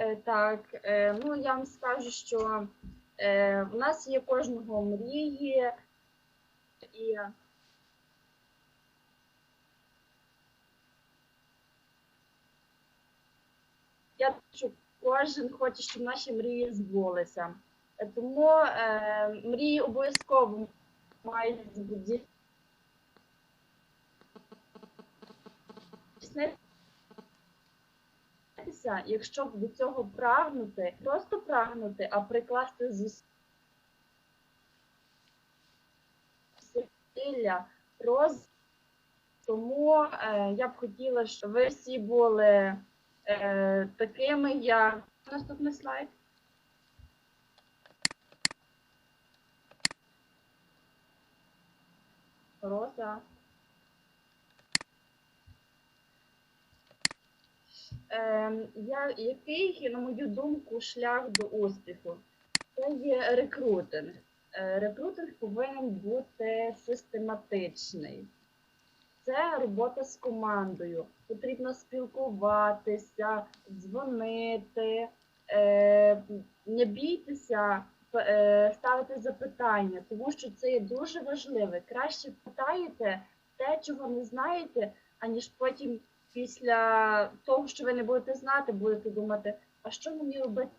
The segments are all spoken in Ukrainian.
Е, Так, е, ну я вам скажу, що е, в нас є кожного мрії, і я що кожен хоче, щоб наші мрії збулися. Е, Тому е, мрії обов'язково мають бути здійснитися, якщо до цього прагнути, просто прагнути, а прикласти зусилля, роз... Тому е, я б хотіла, щоб ви всі були е, такими, як наступний слайд. Роза. Я, який, на мою думку, шлях до успіху? Це є рекрутинг. Е, Рекрутинг повинен бути систематичний. Це робота з командою. Потрібно спілкуватися, дзвонити, е, не бійтеся е, ставити запитання, тому що це є дуже важливе. Краще питаєте те, чого не знаєте, аніж потім після того, що ви не будете знати, будете думати, а що мені робити?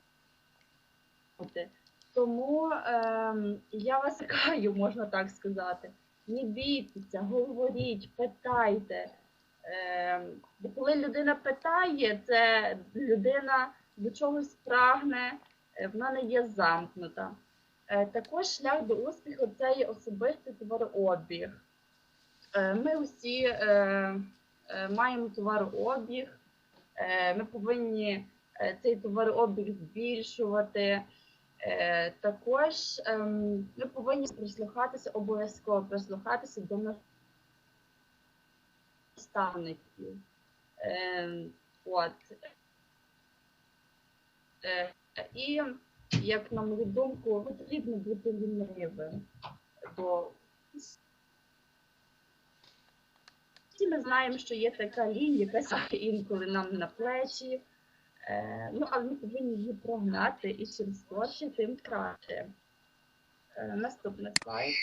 Тому ем, я вас чекаю, можна так сказати. Не бійтеся, говоріть, питайте. Ем, коли людина питає, це людина до чогось прагне, е, вона не є замкнута. Е, також шлях до успіху це є особистий товарообіг. Е, ми усі е, маємо товарообіг, е, ми повинні е, цей товарообіг збільшувати. Е, Також ем, ми повинні прислухатися, обов'язково прислухатися до наставників. Ем, От. Е, І, як на мою думку, потрібно бути лінивим. Бо всі ми знаємо, що є така лінь, яка інколи нам на плечі. Е, ну, але ми повинні її прогнати і чим скорше, тим краще. Е, наступний слайд.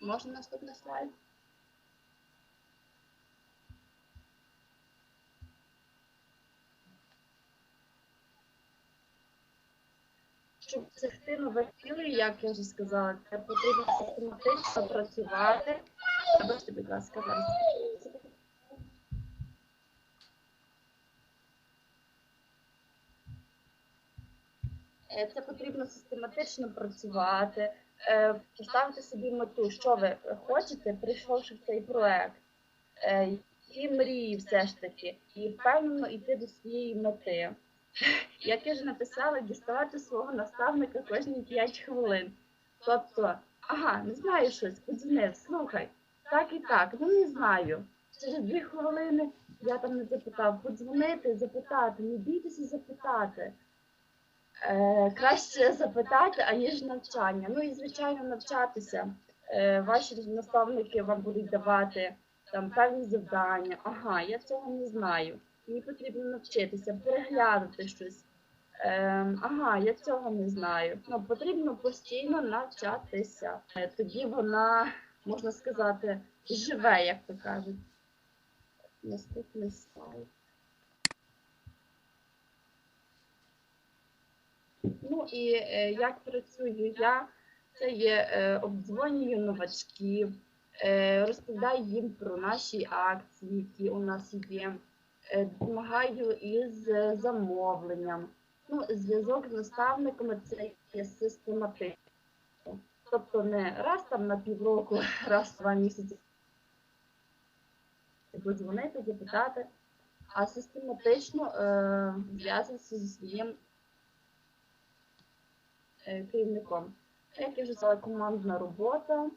Можна наступний слайд? Щоб нових цілей, як я вже сказала, це потрібно систематично працювати. Вибачте, будь ласка, зараз. Е, Це потрібно систематично працювати, е, поставити собі мету, що ви хочете, прийшовши в цей проект. Е, Які мрії все ж таки, і впевнено йти до своєї мети. Я вже написала, діставати свого наставника кожні 5 хвилин. Тобто, ага, не знаю щось, подзвонив, слухай, так і так, ну не знаю. Через дві хвилини я там не запитав, подзвонити, запитати, не бійтеся запитати. Е, краще запитати, аніж навчання. Ну і звичайно навчатися. Е, ваші наставники вам будуть давати там певні завдання. Ага, я цього не знаю. Мені потрібно навчитися, переглянути щось. Ем, ага, я цього не знаю. Ну, потрібно постійно навчатися. Е, Тоді вона, можна сказати, живе, як то кажуть. Наступний слайд. Ну і е, як працюю я, це є е, обдзвонюю новачків, е, розповідаю їм про наші акції, які у нас є, допомагаю із е, замовленням. Ну, зв'язок з наставниками це є систематично. Тобто не раз там на півроку, раз два місяці подзвонити, запитати, а систематично е, зв'язуватися зі своїм е, керівником. Як я вже сказала, командна робота,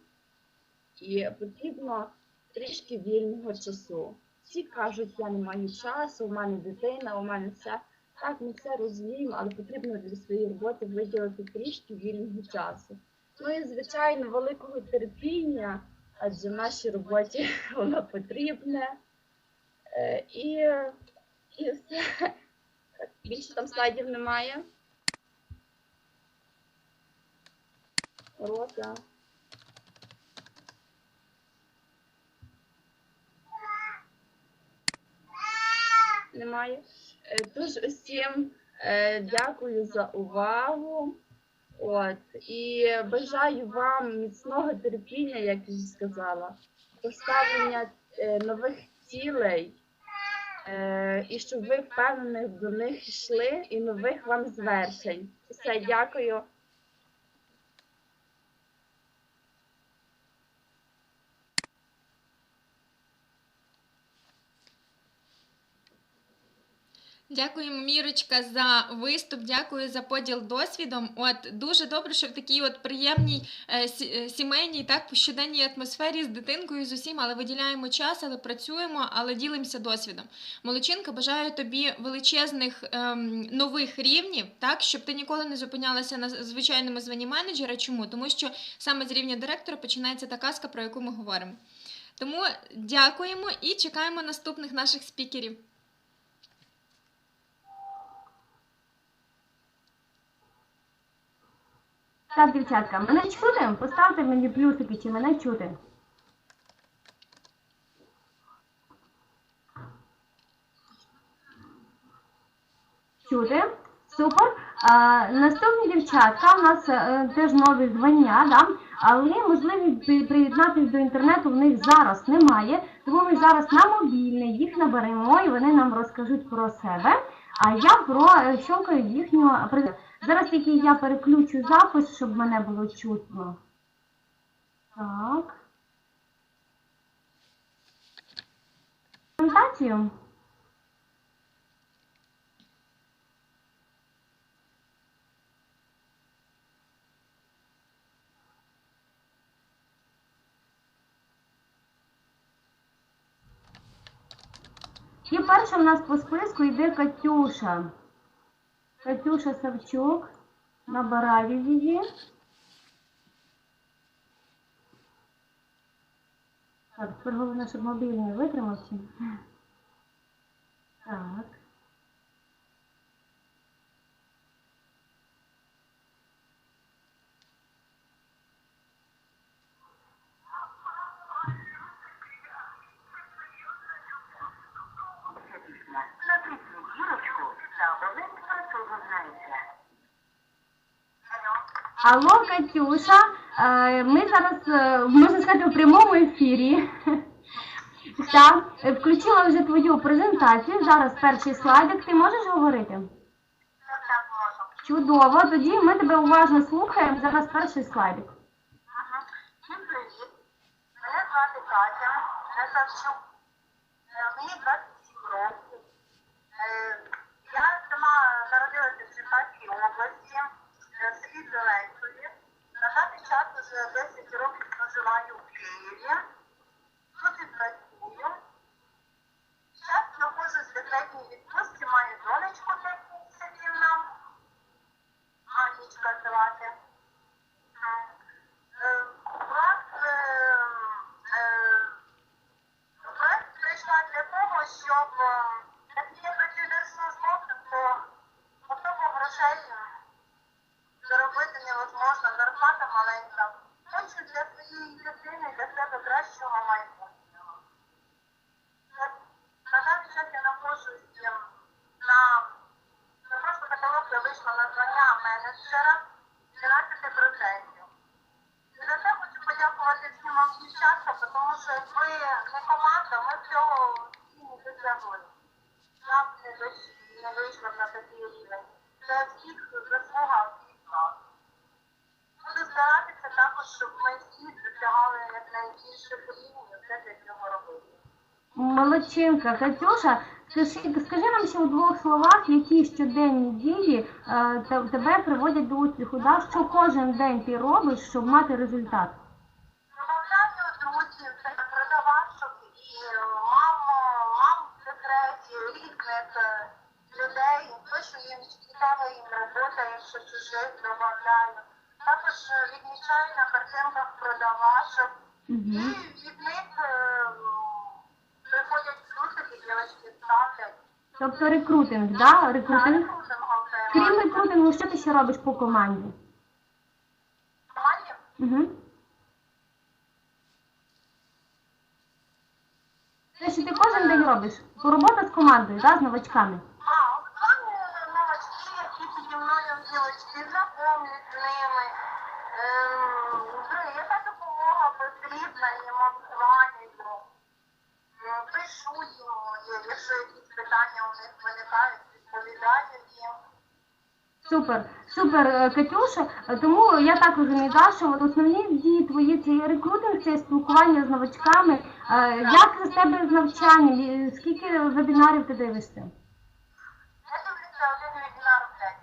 і потрібно трішки вільного часу. Всі кажуть, я не маю часу, у мене дитина, у мене все. Так, ми все розуміємо, але потрібно для своєї роботи виділити трішки вільного часу. Ну і, звичайно, великого терпіння, адже в нашій роботі воно потрібне. Е, І, і все. Більше там слайдів немає. Роза. Немає. Е, Тож усім е, дякую за увагу. От, і бажаю вам міцного терпіння, як я вже сказала, поставлення е, нових цілей, і щоб ви впевнено до них йшли і нових вам звершень. Все, дякую. Дякуємо, Мірочка, за виступ. Дякую за поділ досвідом. От дуже добре, що в такій от приємній е, е, сімейній, так щоденній атмосфері з дитинкою з усім, але виділяємо час, але працюємо, але ділимося досвідом. Молодчинка, бажаю тобі величезних ем, нових рівнів, так щоб ти ніколи не зупинялася на звичайному званні менеджера. Чому? Тому що саме з рівня директора починається та казка, про яку ми говоримо. Тому дякуємо і чекаємо наступних наших спікерів. Так, дівчатка, мене чути? Поставте мені плюсики, чи мене чути. Чути? Супер. А, наступні дівчатка, у нас е, теж нові звання, да? але можливість приєднатися до інтернету в них зараз немає. Тому ми зараз на мобільний їх наберемо і вони нам розкажуть про себе. А я про е, щокаю їхнього Зараз тільки я переключу запис, щоб мене було чутно. Так. Презентацію. І перша в нас по списку йде Катюша. Катюша Савчук. Набираю її. Так, тепер головне, щоб мобільний витримався. Так. Алло, Катюша. Е, Ми зараз, е, можна сказати, у прямому ефірі. Так, е, включила вже твою презентацію. Зараз перший слайдик. Ти можеш говорити? Чудово. Тоді ми тебе уважно слухаємо. Зараз перший слайдик. Всім привіт. Мене звати Катя Несавчук. Е, Мені 27 років. Е, Я сама народилася в Черкаській області, е, Зеленської. На даний час вже 10 років проживаю в Києві. Тут і працюю. Зараз знаходжусь в декретній відпустці, маю донечку 5 місяців нам. Анічка звати. Проект, е, е, прийшла для того, щоб е, як я працюю держслужбовцем, то грошей заробити невозможно, зарплата маленька. Хочу для своєї дитини, для себе кращого майбутнього. На- На даний час я знаходжусь ем, на на просто каталог я вийшла на звання менеджера 12%. І за це хочу подякувати всім вам дівчаткам, тому що якби не команда, ми б цього всі не досягли. Нам не дос- не вийшло б на такий рівень. Це всіх заслуга всіх нас. Буду старатися також, щоб ми всі досягали якнайбільших рівнів, все для цього робити. Молодчинка, Катюша, скажи, скажи нам ще у двох словах, які щоденні дії е, те- тебе приводять до успіху. Да? Що кожен день ти робиш, щоб мати результат? Розмовляю друзів, це продавачок і мам, мам в різних е, людей. Пишу їм цікава їм робота, якщо чужих. Також е, відмічаю на картинках продавачок. І від них е, приходять плюсики, дівчатки Тобто рекрутинг, да? Рекрутинг. Крім рекрутингу, що ти ще робиш по команді? Команді? Угу. Те, що ти кожен день робиш? Робота з командою, да, з новачками. А, от вони новачки, які піді мною дівчатки, знайомлюсь з ними. Ем, ну, яка допомога потрібна їм обзванюю. М, Пишу їм, є- якщо якісь питання у них виникають, відповідаю їм. Супер, супер, е, Катюша. Е, Тому я так розумію, що от основні дії твої це рекрутинг, це спілкування з новачками. Е, Як з тебе з навчанням? Скільки вебінарів ти дивишся? Я дивлюся один вебінар в день.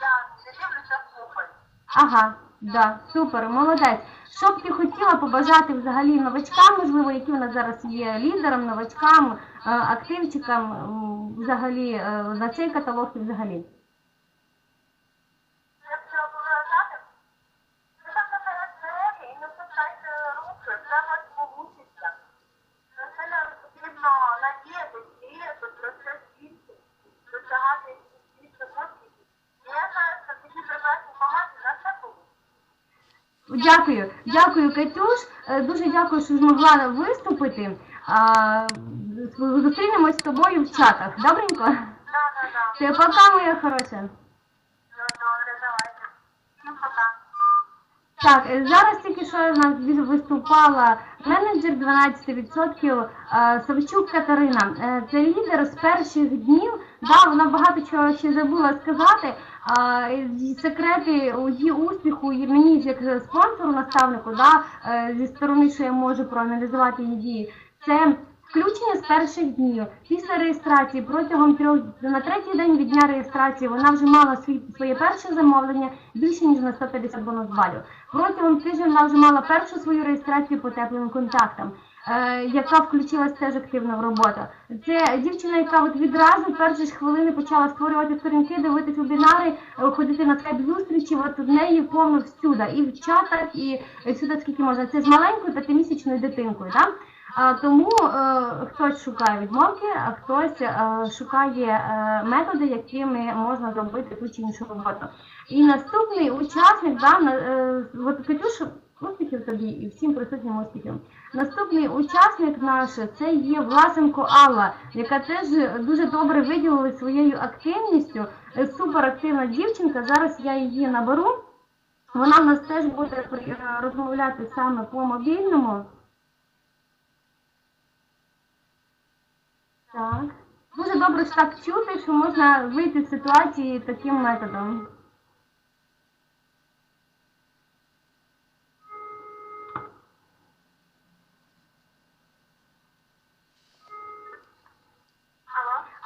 Я не дивлюся слухаю. Ага, да, супер, молодець. Що б ти хотіла побажати взагалі новачкам, можливо, які в нас зараз є лідерам, новачкам, е, активчикам взагалі е, на цей каталог і взагалі? Я хотіла побажати. Ви так наперед здоров'я і не пускайте руки, все у вас получиться. На це нам потрібно надіятися, діяти, про це свідчити, досягати більше успіхів. І я знаю, що такі прекрасні команди на все буде. Дякую, дякую, Катюш. Е, Дуже дякую, що змогла виступити. Зустрінемось з тобою в чатах. Добренько? Да, да, да. Ти пока, моя хороша. Ну, добре, давайте. Всім пока. Так, е, зараз тільки що у виступала менеджер 12% е, Савчук Катерина. Е, Це лідер з перших днів. Да, вона багато чого ще забула сказати. Секрети її успіху і мені як спонсору, наставнику, да, зі сторони, що я можу проаналізувати її дії. Це включення з перших днів після реєстрації протягом трьох на третій день від дня реєстрації вона вже мала свій своє перше замовлення більше ніж на 150 бонус балів. Протягом тижня вона вже мала першу свою реєстрацію по теплим контактам. е, Яка включилась теж активно в роботу. Це дівчина, яка от відразу перші ж хвилини почала створювати сторінки, дивитись вебінари, е, ходити на скайп зустрічі. От в неї повно всюди, і в чатах, і всюди скільки можна. Це з маленькою п'ятимісячною дитинкою. Да? Тому е, хтось шукає відмовки, а хтось е, шукає е, методи, якими можна зробити ту чи іншу роботу. І наступний учасник, да, от Катюш, успіхів тобі і всім присутнім успіхів. Наступний учасник наш це є Власенко Алла, яка теж дуже добре виділила своєю активністю. Суперактивна дівчинка. Зараз я її наберу. Вона в нас теж буде розмовляти саме по мобільному. Так. Дуже добре що так чути, що можна вийти з ситуації таким методом.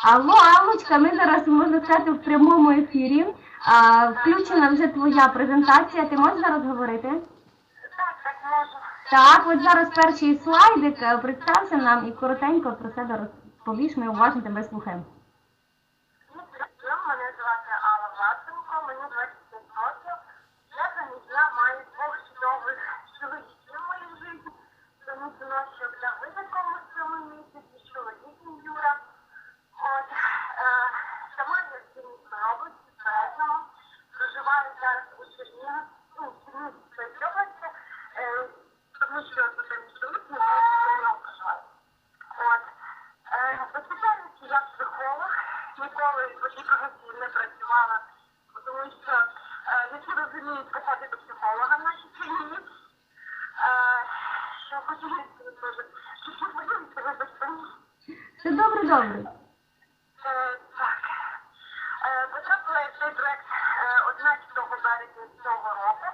Алло? Алло, Аллочка, ми зараз можна сказати в прямому ефірі. А, включена вже твоя презентація. Ти можеш зараз говорити? Так, так можу. Так, от зараз перший слайдик. Е, Представся нам і коротенько про себе розповіш. Ми уважно тебе слухаємо. Ну, Мене звати Алла Власенко, мені 25 років. Я заміжня маю двох чудових чоловіків в моїй житті. Тому синочок Давида, кому в цьому місяці, чоловік мій Юра. От, е, сама я з Київської області, Бережного. Проживаю зараз у Чернігів, ну, в Чернігівській області, е, тому що тут мій чоловік не може проживати. От. Е, по спеціальності я психолог, ніколи по цій професії не працювала, тому що е, не всі розуміють посади до психолога в нашій країні. Е, що хочу сказати, що що подивіться, вибачте. Все добре, добре. Е, Так. Е, Потрапила я в цей проект е, 11 березня цього року.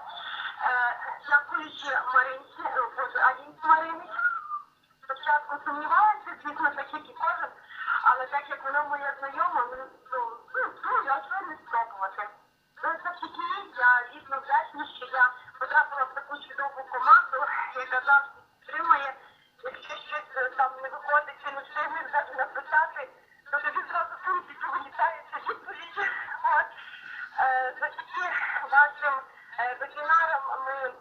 Е, Дякуючи Маринці, е, боже, Алінці Марині. Спочатку сумнівалася, звісно, так як і кожен, але так як вона моя знайома, ну, ну, ну, я чого не спробувати. Ну, Завдяки їй я дійсно вдячна, що я потрапила в таку чудову команду, яка завжди підтримує. Якщо щось е, там не виходить чи не встигне написати, то тобі зразу пунктів вилітається відповідь. От. Е, Завдяки вашим е, вебінарам ми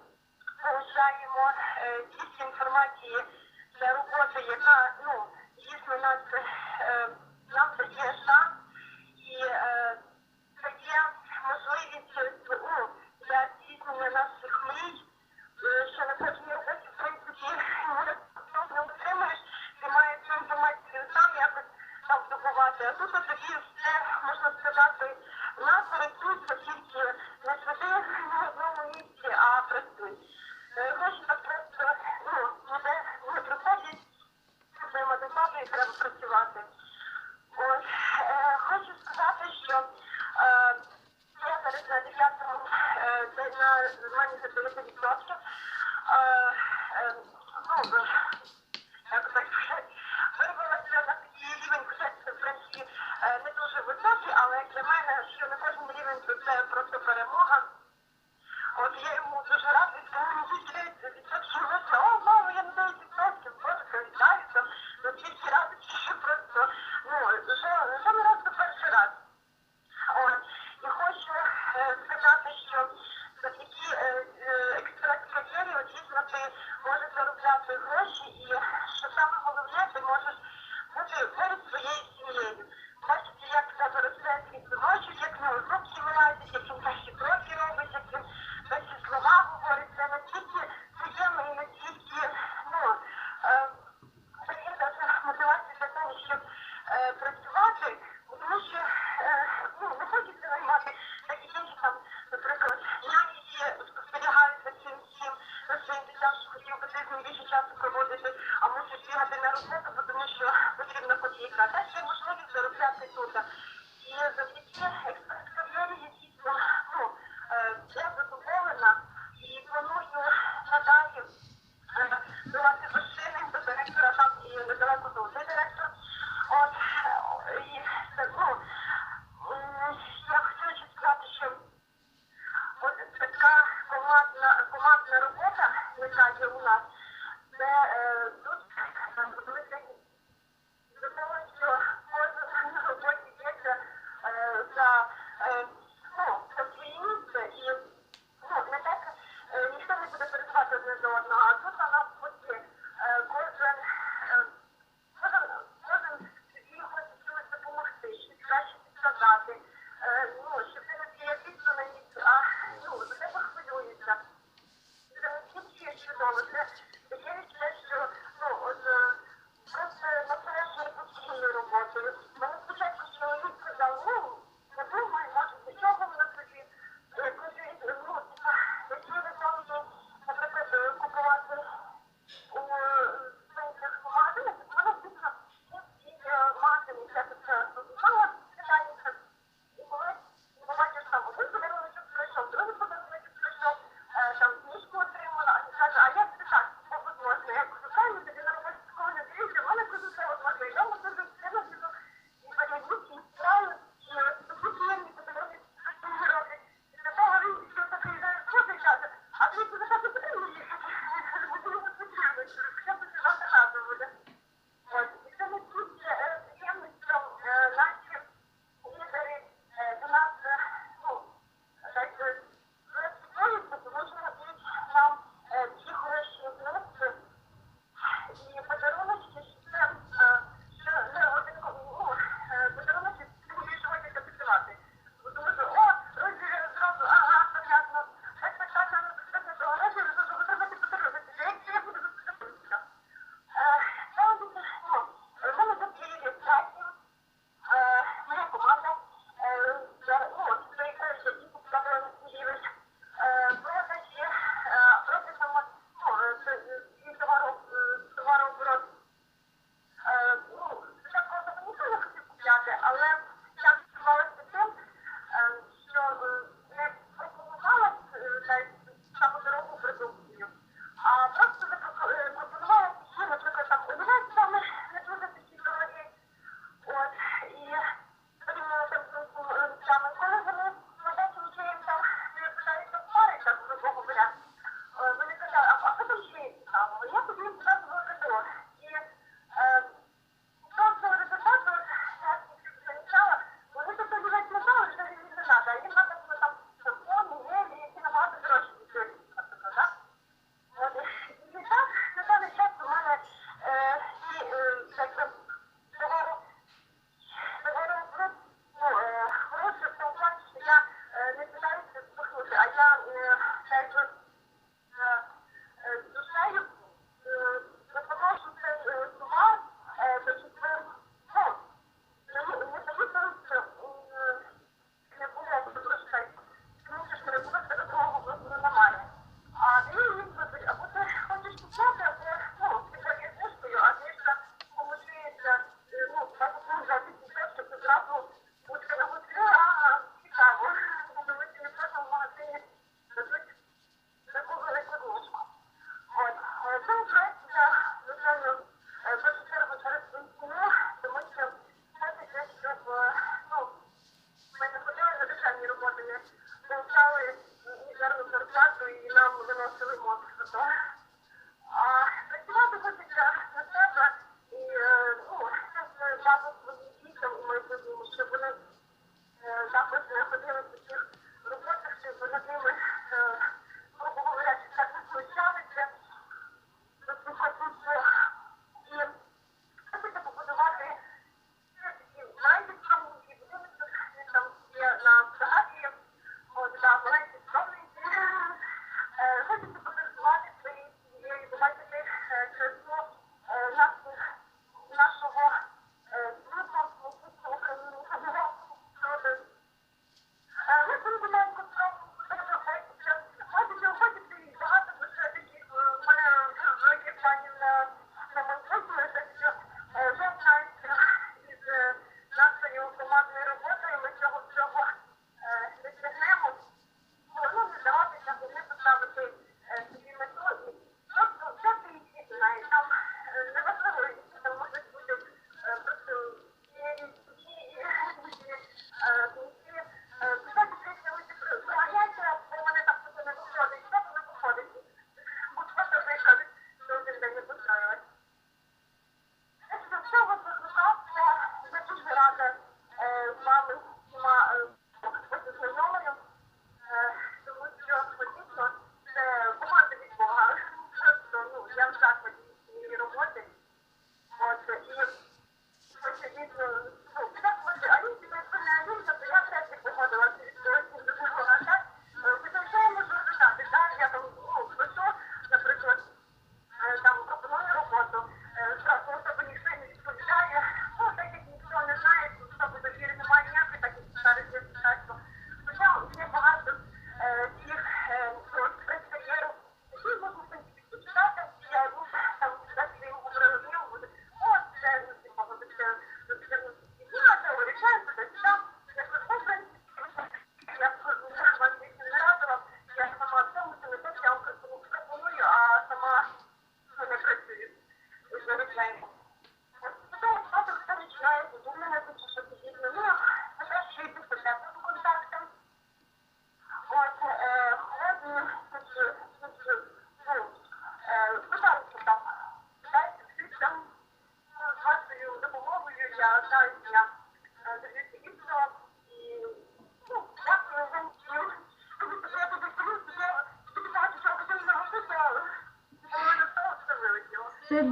е, більше інформації для роботи, яка ну, дійсно нас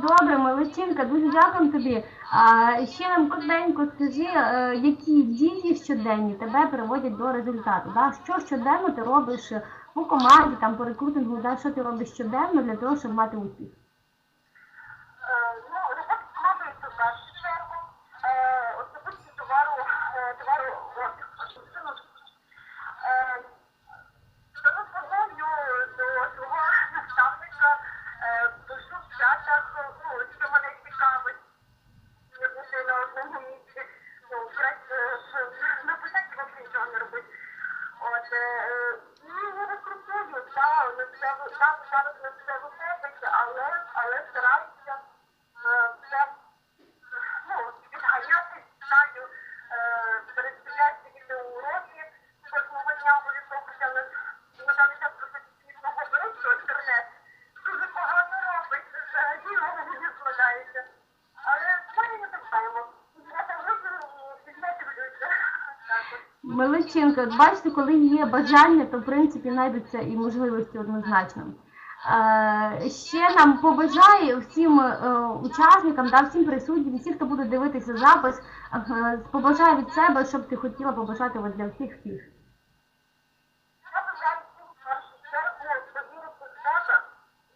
добре, молодчинка, дуже дякую тобі. А ще нам коротенько скажи, е, які дії щоденні тебе приводять до результату. Да? Що щоденно ти робиш у команді, там по рекрутингу, да? що ти робиш щоденно для того, щоб мати успіх? Е, Ну, робота складається в першу чергу. Е, Особисті товару, е, товару обіг. Ну, е, Телефоную до свого наставника, е, пишу в чатах, ну, що мене цікавить, не бути на одному місці. Ну, краще е, написати взагалі нічого не робити. От, е, е, ну, я рекрутую, так, на це, так, зараз на це виходить, але, але стараюся е, це, ну, відганяти, знаю, е, передивляюся відеоуроки кожного дня обов'язково, хоча на, на даний час професійного беруть, що інтернет дуже погано робить, взагалі його не складається. Але ми не забуваємо. Я там вижу і не дивлюся. Так от. От бачите, коли є бажання, то в принципі знайдуться і можливості однозначно. Е, ще нам побажає всім е, учасникам, да, всім присутнім, всім, хто буде дивитися запис, побажає побажаю від себе, щоб ти хотіла побажати для всіх всіх. Я бажаю всім в першу чергу повірити в себе,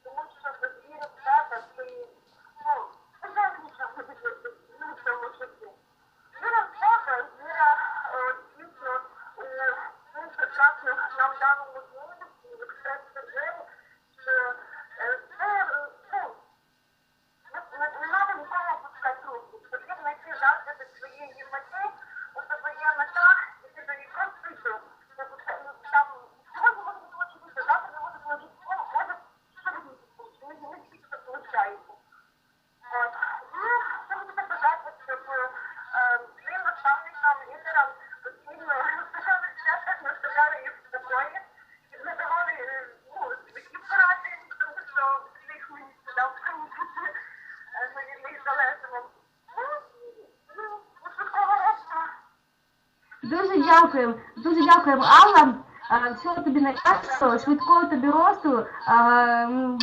тому що без віри в себе ти, ну, вже нічого не добитися в цьому житті. Віра в себе, віра е, дійсно у ну, прекрасних нам даному можливості, в експрес-кар'єру, що е, це, е, ну, не, не, не треба нікому опускати руки. Потрібно йти завжди до своєї мети, у тебе є мета, і ти до її просто йдеш. Тобто це, ну, Там сьогодні може бути бути, завтра не може бути, ну, може через місяць бути, не, не всі це виходить. От. Ну, що мені так бажати, щоб е, своїм наставникам, лідерам постійно сказали чесно, наставляли їх в такої, і не давали, е, ну, такі поради, тому що від них мені сказав, бути е, від них залежимо. Ну, ну, швидкого року. Дуже дякуємо, дуже дякуємо, Алла. Е, Всього тобі найкращого, швидкого тобі росту, е,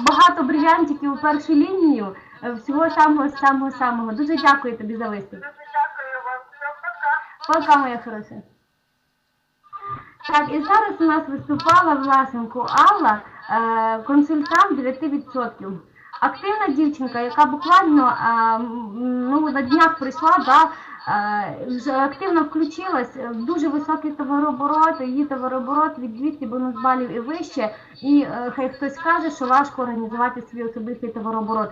багато брильянтиків у першу лінію, е, всього самого самого самого. Дуже дякую тобі за виступ. Дуже дякую вам. Пока. Пока, моя хороша. Так, і зараз у нас виступала Власенко Алла, консультант 9%. Активна дівчинка, яка буквально е, ну, на днях прийшла, да, е, вже активно включилась, в дуже високий товарооборот, її товарооборот від 200 бонус балів і вище. І е, хай хтось каже, що важко організувати свій особистий товарооборот.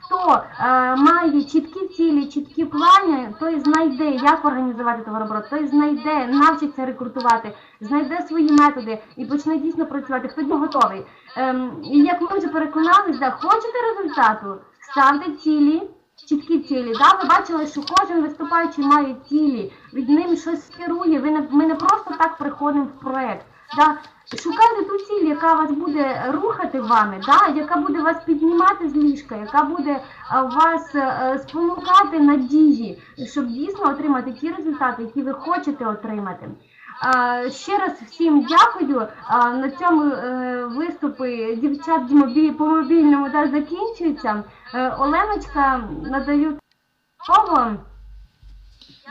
Хто е, має чіткі цілі, чіткі плани, той знайде, як організувати товарооборот, той знайде, навчиться рекрутувати, знайде свої методи і почне дійсно працювати. Хто не готовий. Ем, і як ми вже переконалися, хочете результату, ставте цілі. Чіткі цілі, да? ви бачили, що кожен виступаючий має цілі, від ним щось керує. Ви не, ми не просто так приходимо в проект. Да? Шукайте ту ціль, яка вас буде рухати вами, да? яка буде вас піднімати з ліжка, яка буде вас е, спонукати на дії, щоб дійсно отримати ті результати, які ви хочете отримати. Ще раз всім дякую. На цьому е, виступи дівчат по мобільному да, закінчуються. Е, Оленочка, надаю слово.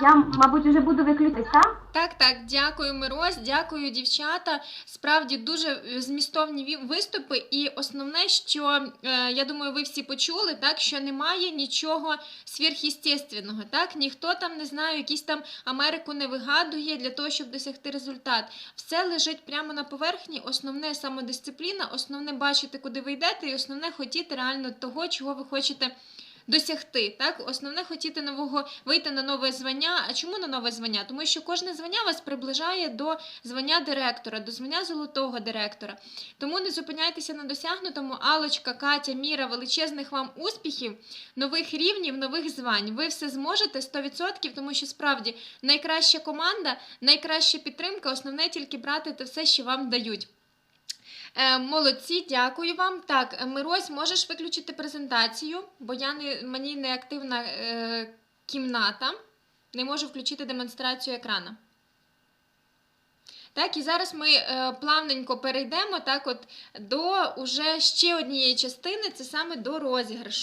Я, мабуть, вже буду виключитись, так? Так, дякую, Мирось, дякую, дівчата. Справді дуже змістовні виступи. І основне, що е, я думаю, ви всі почули, так що немає нічого сверхъестественного, так ніхто там не знаю, якісь там Америку не вигадує для того, щоб досягти результат. Все лежить прямо на поверхні. Основне самодисципліна, основне бачити, куди ви йдете, і основне хотіти реально того, чого ви хочете. Досягти, так основне хотіти нового вийти на нове звання. А чому на нове звання? Тому що кожне звання вас приближає до звання директора, до звання золотого директора. Тому не зупиняйтеся на досягнутому. Алочка, Катя, Міра, величезних вам успіхів, нових рівнів, нових звань. Ви все зможете 100%, тому що справді найкраща команда, найкраща підтримка. Основне тільки брати те все, що вам дають. Е, молодці, дякую вам. Так, е, Мирось, можеш виключити презентацію, бо я не, мені не активна е, кімната. Не можу включити демонстрацію екрана. Так, і зараз ми е, плавненько перейдемо так от, до уже ще однієї частини, це саме до розіграшу.